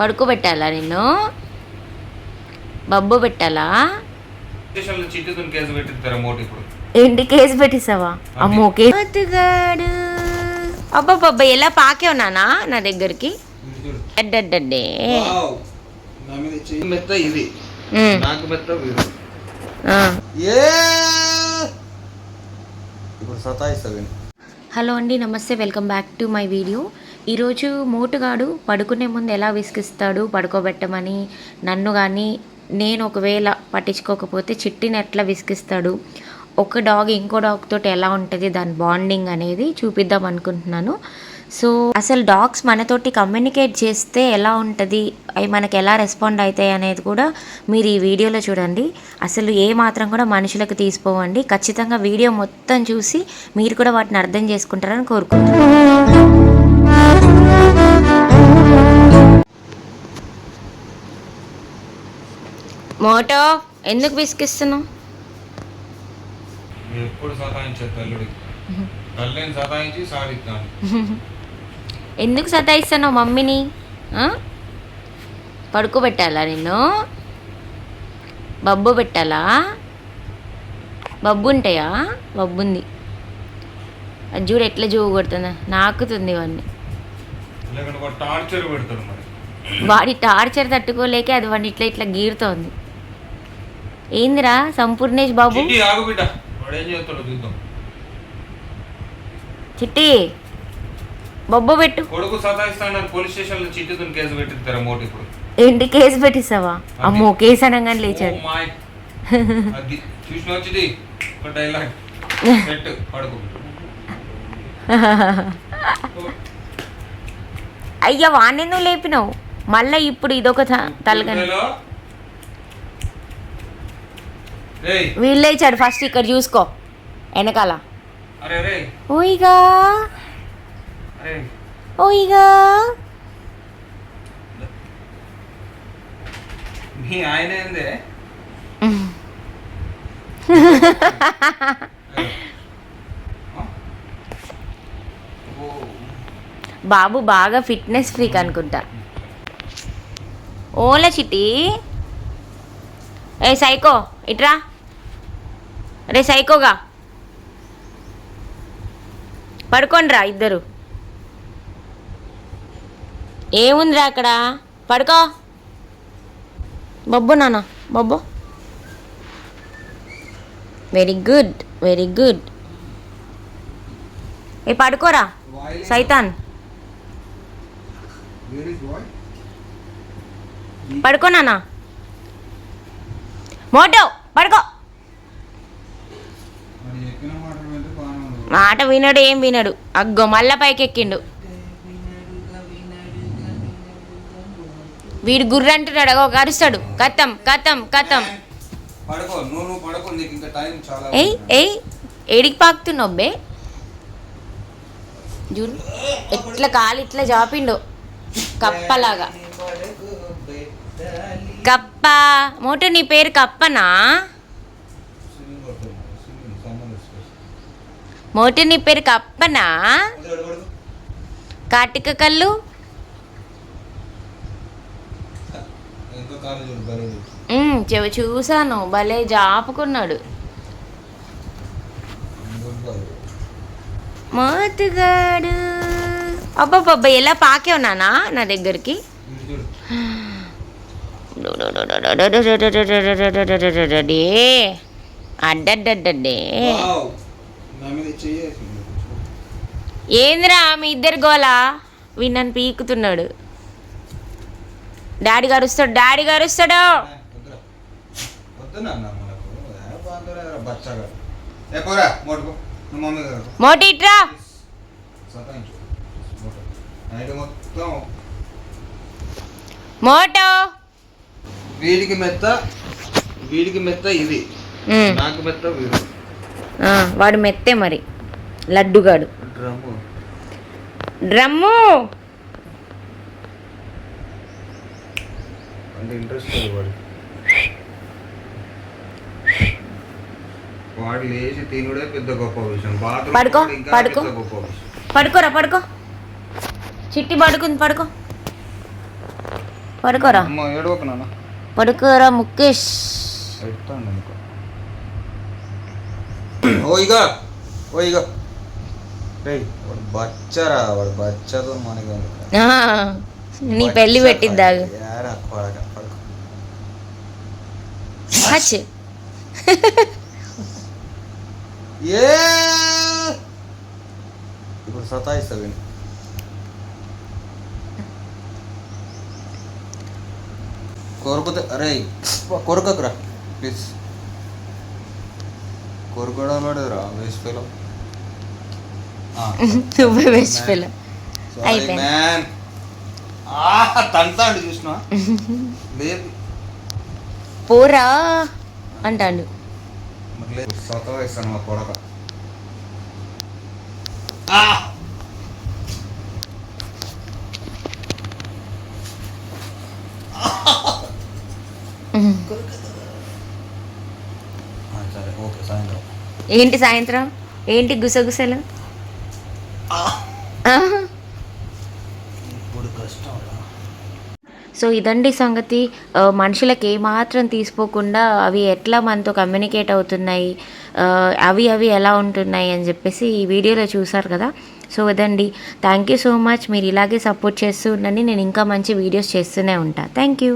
పడుకోబెట్టాలా నిన్ను? బబ్బు పెట్టాలా? ఏంటి కేసు పెట్టేసావా అమ్మో కేసు అత్తగాడు అబ్బాబ్బా ఎలా పాకే ఉన్నానా నా దగ్గరికి? ఇది చూడు అడ్డడ్డే వావ్. నా మీద చెయ్యి. మెత్త ఇది. ఉమ్, నాకు మెత్త వీడు. ఆ. ఏ! ఇప్పుడు సతాయిస్తావు హలో అండి నమస్తే welcome back to my video. ఈరోజు మోటుగాడు పడుకునే ముందు ఎలా విసిగిస్తాడు పడుకోబెట్టమని నన్ను కానీ నేను ఒకవేళ పట్టించుకోకపోతే చిట్టిని ఎట్లా విసిగిస్తాడు? ఒక డాగ్ ఇంకో డాగ్ తోటి ఎలా ఉంటుంది? దాని బాండింగ్ అనేది చూపిద్దాం అనుకుంటున్నాను. సో అసలు డాగ్స్ మనతోటి కమ్యూనికేట్ చేస్తే ఎలా ఉంటుంది? అవి మనకి ఎలా రెస్పాండ్ అవుతాయి అనేది కూడా మీరు ఈ వీడియోలో చూడండి. అసలు ఏ మాత్రం కూడా మనుషులకు తీసిపోవండి. ఖచ్చితంగా వీడియో మొత్తం చూసి మీరు కూడా వాటిని అర్థం చేసుకుంటారని కోరుకుంటున్నాను. మోటో ఎందుకు విసిగిస్తున్నావు? ఎప్పుడు సతాయించారు తల్లుడి తల్లిని సతాయించి సాధిస్తాను. ఎందుకు సతాయిస్తున్నావు మమ్మీని? పడుకోబెట్టాలా నిన్ను? బబ్బు పెట్టాలా? బబ్బు ఉంటాయా? బబ్బు ఉంది అది చూడు ఎట్లా జూవు కొడుతుందా. నాకుతుంది వాడిని వాడి టార్చర్ తట్టుకోలేకే అది వాడిని ఇట్లా ఇట్లా గీరుతోంది. ఏందిరా సంపూర్ణేష్ బాబు? చిట్టి బొబ్బు పెట్టు. కొడుకు పోలీస్ స్టేషన్లో చిట్టుతో కేసు పెట్టిస్తారు మోటి ఇప్పుడు? ఏంటి కేసు పెట్టిస్తావా? అమ్మో కేసు అనగానే లేచాడు. చూసిన వచ్చింది ఒక డైలాగ్. పడుకో. అయ్యా లేపినావు? మళ్ళీ ఇప్పుడు ఇదొక తలగని. వీళ్ళు లేచాడు ఫస్ట్ ఇక్కడ చూసుకో. వెనకాల. అరే రే ఓయిగా. అరే. ఓయిగా. మీ ఆయన ఏందే? ఓ, బాబు బాగా ఫిట్నెస్ ఫ్రీక్ అనుకుంటా. ఓలా చిట్టి. ఏ సైకో ఇట్రా. రే సైకోగా. పడుకోండిరా ఇద్దరు. ఏముందిరా అక్కడ? పడుకో. బొబ్బు నాన్న బొబ్బు. వెరీ గుడ్ వెరీ గుడ్ ఏ పడుకోరా. సైతాన్. పడుకో నాన్న. మోటో పడుకో. మాట వినడు ఏం వినడు. అగ్గో మళ్ళా పైకి ఎక్కిండు వీడు గుర్ర అంటున్నాడు అగో కరుస్తాడు. ఇంకా టైం చాలా ఏయ్ ఏయ్ ఏడికి పాకుతున్నావు బే? చూడు ఎట్లా కాలు ఇట్లా జాపిండు? కప్పలాగా. కప్ప మోటో నీ పేరు కప్పనా? మోటి నీ పేరు కప్పనా? పడుకో, కాటిక కళ్ళు? చెవి చూసాను భలే జాపుకున్నాడు. మోతుగాడు. అబ్బాబ్బా ఎలా పాకే ఉన్నానా నా దగ్గరికి? అడ్డడ్డడ్డే వావ్. నా మీద చెయ్యేసి ఏందిరా మీ ఇద్దరు గోలా? వీడు నన్ను పీకుతున్నాడు. డాడీ గారుస్తాడు డాడీ గారుస్తాడు గారు మోటి వీడికి మెత్త వీడికి మెత్త ఇది. నాకు మెత్త వీడు వాడు మెత్తే మరి. లడ్డుగాడు. డ్రమ్ము. పడుకో, పడుకో. పడుకోరా పడుకో. చిట్టి పడుకుంది పడుకో. పడుకోరా. పడుకోరా ముఖేష్. ఓ ఇక ఓ ఇక వాడు బచ్చరా వాడు బచ్చతో మనకి నీ పెళ్ళి. హచ్ ఏ! ఇప్పుడు సతాయిస్తావు వీడిని. కొరుకుతే అరే కొరకకురా ప్లీజ్. కొరుకోవడం రా వేస్ట్ ఫెలో నువ్వే బెస్ట్ పిల్ల అయిపోయింది. తంతాడు చూసినా పోరా అంటాడు. సతాయిస్తాను మా కొడక. ఏంటి సాయంత్రం? ఏంటి గుసగుసలు? సో ఇదండి సంగతి. మనుషులకు ఏమాత్రం తీసుకోకుండా అవి ఎట్లా మనతో కమ్యూనికేట్ అవుతున్నాయి? అవి అవి ఎలా ఉంటున్నాయి అని చెప్పేసి ఈ వీడియోలో చూసారు కదా. సో ఇదండి. థ్యాంక్ యూ సో మచ్ మీరు ఇలాగే సపోర్ట్ చేస్తూ ఉండండి. నేను ఇంకా మంచి వీడియోస్ చేస్తూనే ఉంటాను థ్యాంక్ యూ